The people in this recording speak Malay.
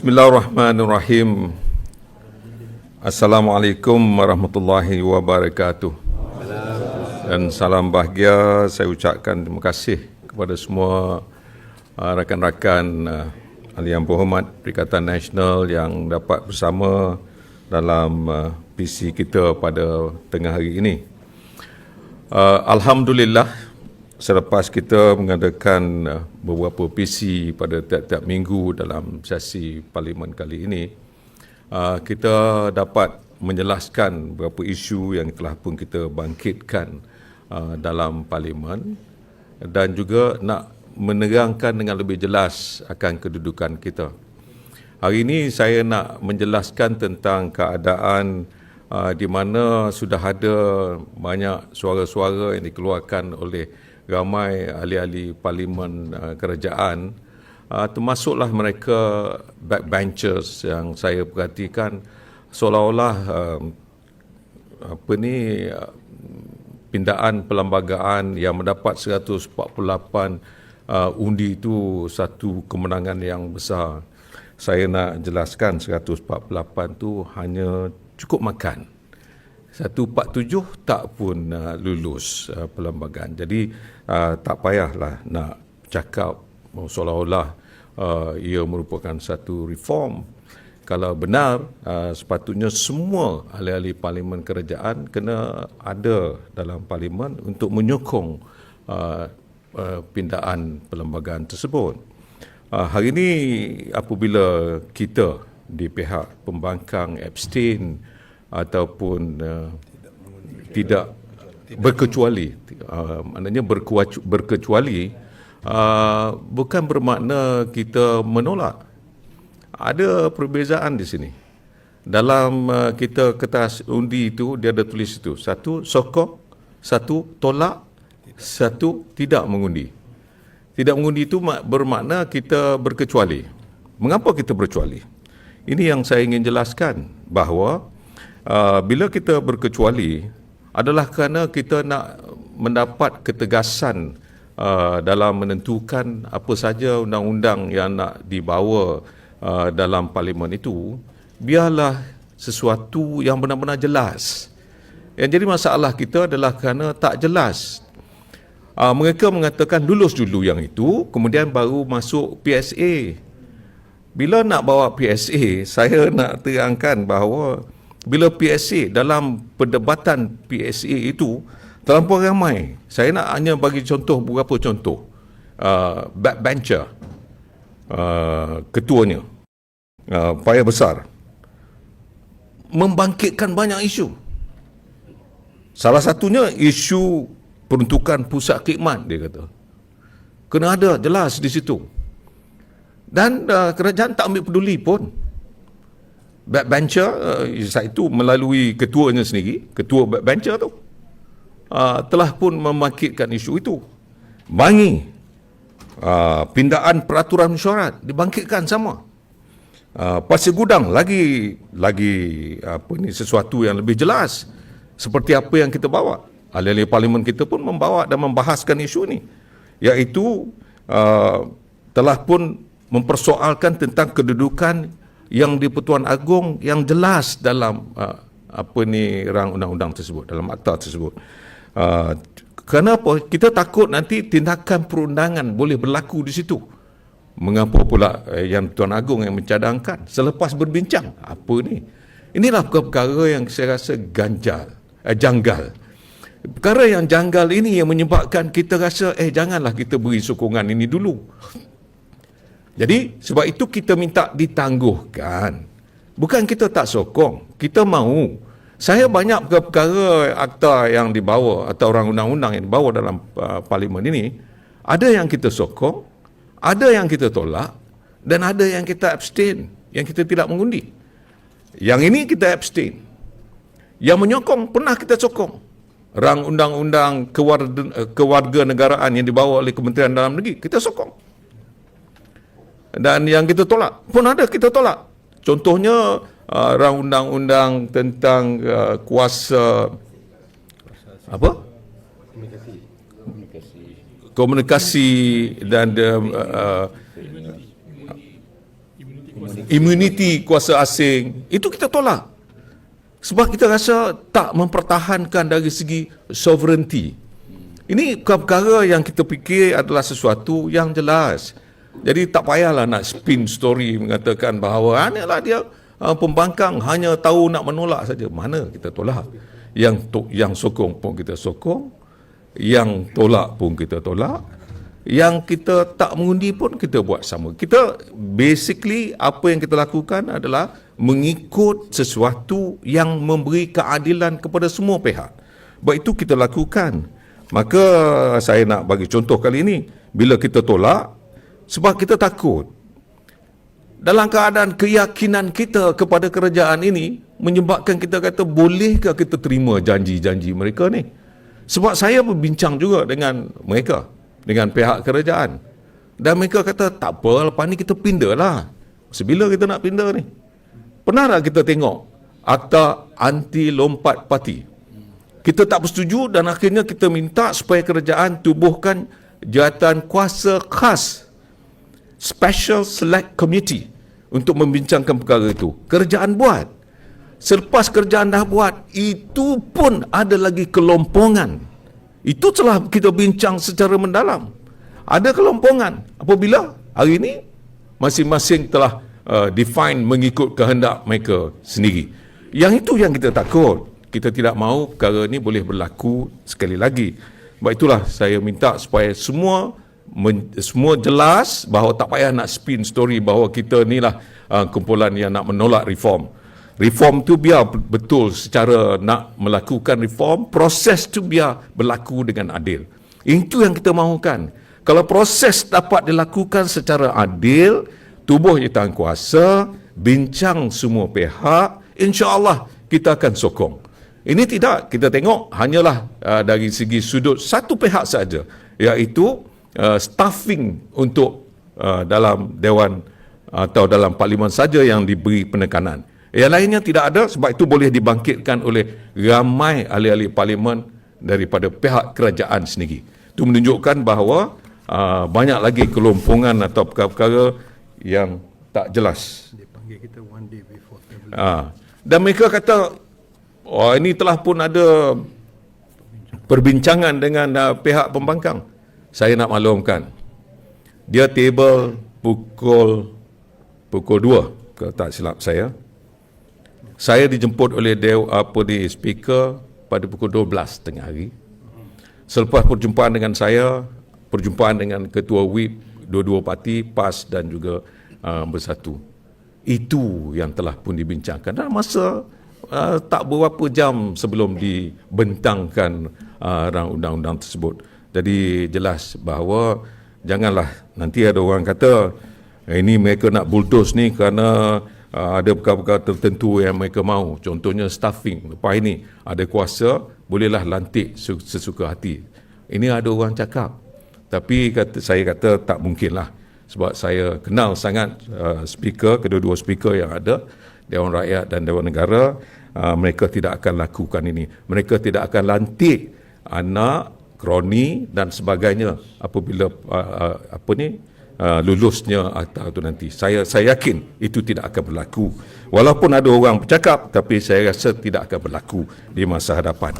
Bismillahirrahmanirrahim. Assalamualaikum warahmatullahi wabarakatuh. Dan salam bahagia saya ucapkan terima kasih kepada semua uh, rakan-rakan uh, ahli yang berhormat Perikatan Nasional yang dapat bersama dalam uh, PC kita pada tengah hari ini. Uh, Alhamdulillah selepas kita mengadakan uh, beberapa PC pada tiap-tiap minggu dalam sesi parlimen kali ini, uh, kita dapat menjelaskan beberapa isu yang telah pun kita bangkitkan uh, dalam parlimen dan juga nak menerangkan dengan lebih jelas akan kedudukan kita. Hari ini saya nak menjelaskan tentang keadaan di mana sudah ada banyak suara-suara yang dikeluarkan oleh ramai ahli-ahli parlimen uh, kerajaan uh, termasuklah mereka backbenchers yang saya perhatikan seolah-olah uh, apa ni uh, pindaan perlembagaan yang mendapat 148 uh, undi itu satu kemenangan yang besar. Saya nak jelaskan 148 tu hanya cukup makan. 147 tak pun uh, lulus uh, perlembagaan. Jadi uh, tak payahlah nak cakap oh, seolah-olah uh, ia merupakan satu reform. Kalau benar, uh, sepatutnya semua ahli-ahli parlimen kerajaan kena ada dalam parlimen untuk menyokong uh, uh, pindaan perlembagaan tersebut. Uh, hari ini apabila kita di pihak pembangkang abstain ataupun uh, tidak berkecuali uh, maknanya berkecuali uh, bukan bermakna kita menolak. Ada perbezaan di sini. Dalam uh, kita kertas undi itu dia ada tulis itu. Satu sokong satu tolak satu tidak mengundi. Tidak mengundi itu bermakna kita berkecuali. Mengapa kita berkecuali ini yang saya ingin jelaskan bahawa uh, bila kita berkecuali adalah kerana kita nak mendapat ketegasan uh, dalam menentukan apa saja undang-undang yang nak dibawa uh, dalam parlimen itu biarlah sesuatu yang benar-benar jelas. Yang jadi masalah kita adalah kerana tak jelas. Uh, mereka mengatakan lulus dulu yang itu kemudian baru masuk PSA bila nak bawa PSA saya nak terangkan bahawa bila PSA dalam perdebatan PSA itu terlampau ramai. Saya nak hanya bagi contoh beberapa contoh. Uh, backbencher uh, ketuanya uh, payah besar membangkitkan banyak isu. Salah satunya isu peruntukan pusat khidmat dia kata. Kena ada jelas di situ. Dan uh, kerajaan tak ambil peduli pun backbencher uh, itu melalui ketuanya sendiri ketua backbencher tu uh, telah pun membangkitkan isu itu. Bangi uh, pindaan peraturan mesyuarat dibangkitkan sama. Uh, pasir gudang lagi lagi apa ni sesuatu yang lebih jelas seperti apa yang kita bawa. Ahli-ahli parlimen kita pun membawa dan membahaskan isu ini iaitu uh, telah pun mempersoalkan tentang kedudukan yang di Pertuan Agong yang jelas dalam uh, apa ni rang undang-undang tersebut dalam akta tersebut. Uh, kenapa kita takut nanti tindakan perundangan boleh berlaku di situ? Mengapa pula eh, yang Tuan Agong yang mencadangkan selepas berbincang apa ni? Inilah perkara yang saya rasa ganjal, eh, janggal. Perkara yang janggal ini yang menyebabkan kita rasa eh janganlah kita beri sokongan ini dulu. Jadi sebab itu kita minta ditangguhkan. Bukan kita tak sokong, kita mahu. Saya banyak perkara akta yang dibawa atau orang undang-undang yang dibawa dalam uh, parlimen ini, ada yang kita sokong, ada yang kita tolak dan ada yang kita abstain, yang kita tidak mengundi. Yang ini kita abstain. Yang menyokong pernah kita sokong. Rang undang-undang kewarga, negaraan yang dibawa oleh Kementerian Dalam Negeri, kita sokong dan yang kita tolak pun ada kita tolak contohnya uh, rang undang-undang tentang uh, kuasa apa komunikasi komunikasi dan uh, uh, Immunity kuasa asing. Itu kita tolak. Sebab kita rasa tak mempertahankan dari segi sovereignty. Ini perkara yang kita fikir adalah sesuatu yang jelas. Jadi tak payahlah nak spin story mengatakan bahawa inilah dia uh, pembangkang hanya tahu nak menolak saja. Mana kita tolak? Yang to, yang sokong pun kita sokong, yang tolak pun kita tolak, yang kita tak mengundi pun kita buat sama. Kita basically apa yang kita lakukan adalah mengikut sesuatu yang memberi keadilan kepada semua pihak. Sebab itu kita lakukan. Maka saya nak bagi contoh kali ini, bila kita tolak, sebab kita takut. Dalam keadaan keyakinan kita kepada kerajaan ini, menyebabkan kita kata, bolehkah kita terima janji-janji mereka ni? Sebab saya berbincang juga dengan mereka, dengan pihak kerajaan. Dan mereka kata, tak apa, lepas ni kita pindah lah. Sebila kita nak pindah ni? Pernah tak kita tengok akta anti lompat parti? Kita tak bersetuju dan akhirnya kita minta supaya kerajaan tubuhkan jawatan kuasa khas Special Select Committee untuk membincangkan perkara itu. Kerajaan buat. Selepas kerajaan dah buat, itu pun ada lagi kelompongan. Itu telah kita bincang secara mendalam. Ada kelompongan. Apabila hari ini masing-masing telah uh, define mengikut kehendak mereka sendiri. Yang itu yang kita takut. Kita tidak mahu perkara ini boleh berlaku sekali lagi. Sebab itulah saya minta supaya semua men, semua jelas bahawa tak payah nak spin story bahawa kita ni lah uh, kumpulan yang nak menolak reform. Reform tu biar betul secara nak melakukan reform, proses tu biar berlaku dengan adil. Itu yang kita mahukan. Kalau proses dapat dilakukan secara adil, tubuh jawatan kuasa, bincang semua pihak, insya-Allah kita akan sokong. Ini tidak kita tengok hanyalah uh, dari segi sudut satu pihak saja, iaitu uh, staffing untuk uh, dalam dewan atau dalam parlimen saja yang diberi penekanan. Yang lainnya tidak ada sebab itu boleh dibangkitkan oleh ramai ahli-ahli parlimen daripada pihak kerajaan sendiri. Itu menunjukkan bahawa uh, banyak lagi kelompongan atau perkara-perkara yang tak jelas. Dia panggil kita one day before uh, dan mereka kata, oh ini telah pun ada perbincangan dengan uh, pihak pembangkang saya nak maklumkan dia table pukul pukul 2 ke tak silap saya. Saya dijemput oleh dew apa di speaker pada pukul 12 tengah hari. Selepas perjumpaan dengan saya perjumpaan dengan ketua whip dua-dua parti PAS dan juga uh, bersatu. Itu yang telah pun dibincangkan. Dalam masa uh, tak beberapa jam sebelum dibentangkan uh, undang-undang tersebut jadi jelas bahawa janganlah nanti ada orang kata eh, ini mereka nak bulldoze ni kerana uh, ada perkara-perkara tertentu yang mereka mahu. Contohnya staffing. Lepas ini ada kuasa, bolehlah lantik sesuka hati. Ini ada orang cakap. Tapi kata, saya kata tak mungkinlah. Sebab saya kenal sangat uh, speaker, kedua-dua speaker yang ada, Dewan Rakyat dan Dewan Negara, uh, mereka tidak akan lakukan ini. Mereka tidak akan lantik anak kroni dan sebagainya apabila uh, uh, apa ni uh, lulusnya akta itu nanti. Saya saya yakin itu tidak akan berlaku. Walaupun ada orang bercakap tapi saya rasa tidak akan berlaku di masa hadapan